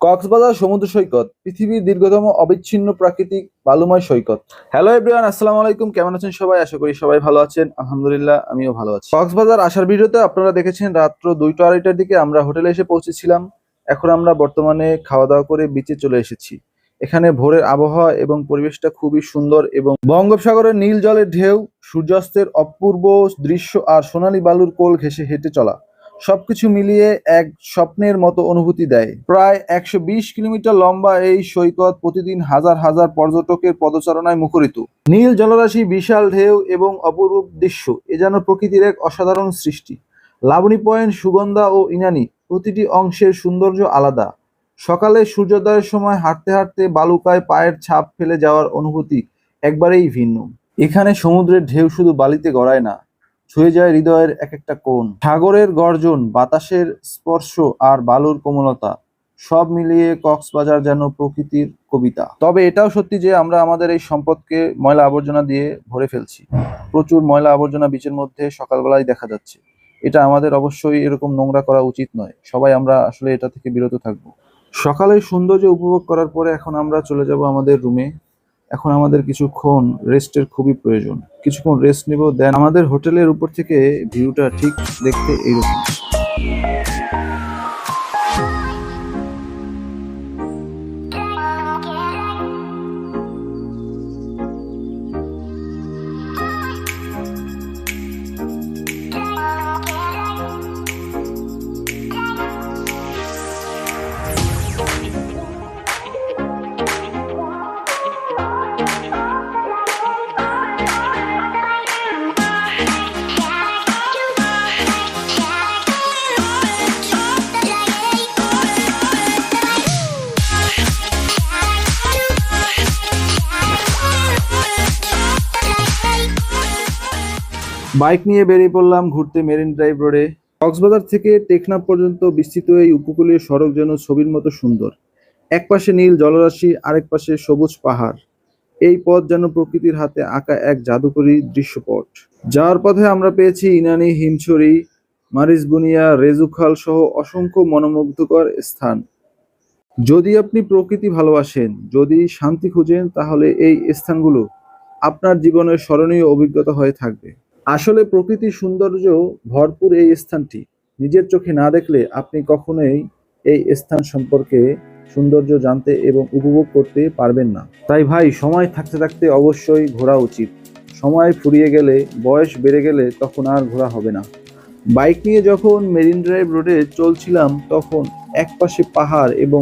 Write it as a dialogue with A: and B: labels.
A: কক্সবাজার সমুদ্র সৈকত পৃথিবীর দীর্ঘতম অবিচ্ছিন্ন প্রাকৃতিক বালুময় সৈকত। হ্যালো এভরিওয়ান আসসালামু আলাইকুম কেমন আছেন সবাই? আশা করি সবাই ভালো আছেন। আলহামদুলিল্লাহ আমিও ভালো আছি। কক্সবাজার আসার ভিডিওতে আপনারা দেখেছেন রাত্র দুইটা আড়াইটার দিকে আমরা হোটেলে এসে পৌঁছেছিলাম। এখন আমরা বর্তমানে খাওয়া দাওয়া করে বিচে চলে এসেছি। এখানে ভোরের আবহাওয়া এবং পরিবেশটা খুবই সুন্দর এবং বঙ্গোপসাগরের নীল জলের ঢেউ সূর্যাস্তের অপূর্ব দৃশ্য আর সোনালী বালুর কোল ঘেঁষে হেঁটে চলা। সবকিছু মিলিয়ে এক স্বপ্নের মতো অনুভূতি দেয়। প্রায় একশো বিশ কিলোমিটার লম্বা এই সৈকত প্রতিদিন হাজার হাজার পর্যটকের পদচারণায় মুখরিত। নীল জলরাশি, বিশাল ঢেউ এবং অপরূপ দৃশ্য, এ যেন প্রকৃতির এক অসাধারণ সৃষ্টি। লাবণী পয়েন্ট, সুগন্ধা ও ইনানি, প্রতিটি অংশের সৌন্দর্য আলাদা। সকালে সূর্যোদয়ের সময় হাঁটতে হাঁটতে বালুকায় পায়ের ছাপ ফেলে যাওয়ার অনুভূতি একবারেই ভিন্ন। এখানে সমুদ্রের ঢেউ শুধু বালিতে গড়ায় না ছুঁয়ে যায় হৃদয়ের এক একটা কোণ। সাগরের গর্জন, বাতাসের স্পর্শ আর বালুর কোমলতা, সব মিলিয়ে কক্সবাজার যেন প্রকৃতির কবিতা। তবে এটাও সত্যি যে আমরা আমাদের এই সম্পদকে ময়লা আবর্জনা দিয়ে ভরে ফেলছি। প্রচুর ময়লা আবর্জনা বিচের মধ্যে সকালবেলায় দেখা যাচ্ছে। এটা আমাদের অবশ্যই এরকম নোংরা করা উচিত নয়। সবাই আমরা আসলে এটা থেকে বিরত থাকব। সকালের সৌন্দর্য উপভোগ করার পরে এখন আমরা চলে যাব আমাদের রুমে এখন আমাদের কিছুক্ষণ রেস্টের খুবই প্রয়োজন। কিছুক্ষণ রেস্ট নিব দেন আমাদের হোটেলের উপর থেকে ভিউটা ঠিক দেখতে এইরকম বাইক নিয়ে বেরিয়ে পড়লাম ঘুরতে মেরিন ড্রাইভ রোডে। কক্সবাজার থেকে টেকনাফ পর্যন্ত বিস্তৃত এই উপকূলীয় সড়ক যেন ছবির মতো সুন্দর। এক পাশে নীল জলরাশি, আরেক পাশে সবুজ পাহাড়। এই পথ যেন প্রকৃতির হাতে আঁকা এক জাদুকরী দৃশ্যপট। যাওয়ার পথে আমরা পেয়েছি ইনানি, হিমছড়ি মারিসবুনিয়া রেজুখাল সহ অসংখ্য মনোমুগ্ধকর স্থান। যদি আপনি প্রকৃতি ভালোবাসেন, যদি শান্তি খুঁজেন, তাহলে এই স্থানগুলো আপনার জীবনের স্মরণীয় অভিজ্ঞতা হয়ে থাকবে। আসলে প্রকৃতির সৌন্দর্য ভরপুর এই স্থানটি। নিজের চোখে না দেখলে আপনি কখনোই এই স্থান সম্পর্কে সৌন্দর্য জানতে এবং উপভোগ করতে পারবেন না। তাই ভাই, সময় থাকতে থাকতে অবশ্যই ঘোরা উচিত। সময় ফুরিয়ে গেলে, বয়স বেড়ে গেলে তখন আর ঘোরা হবে না। বাইক নিয়ে যখন মেরিন ড্রাইভ রোডে চলছিলাম, তখন এক পাশে পাহাড় এবং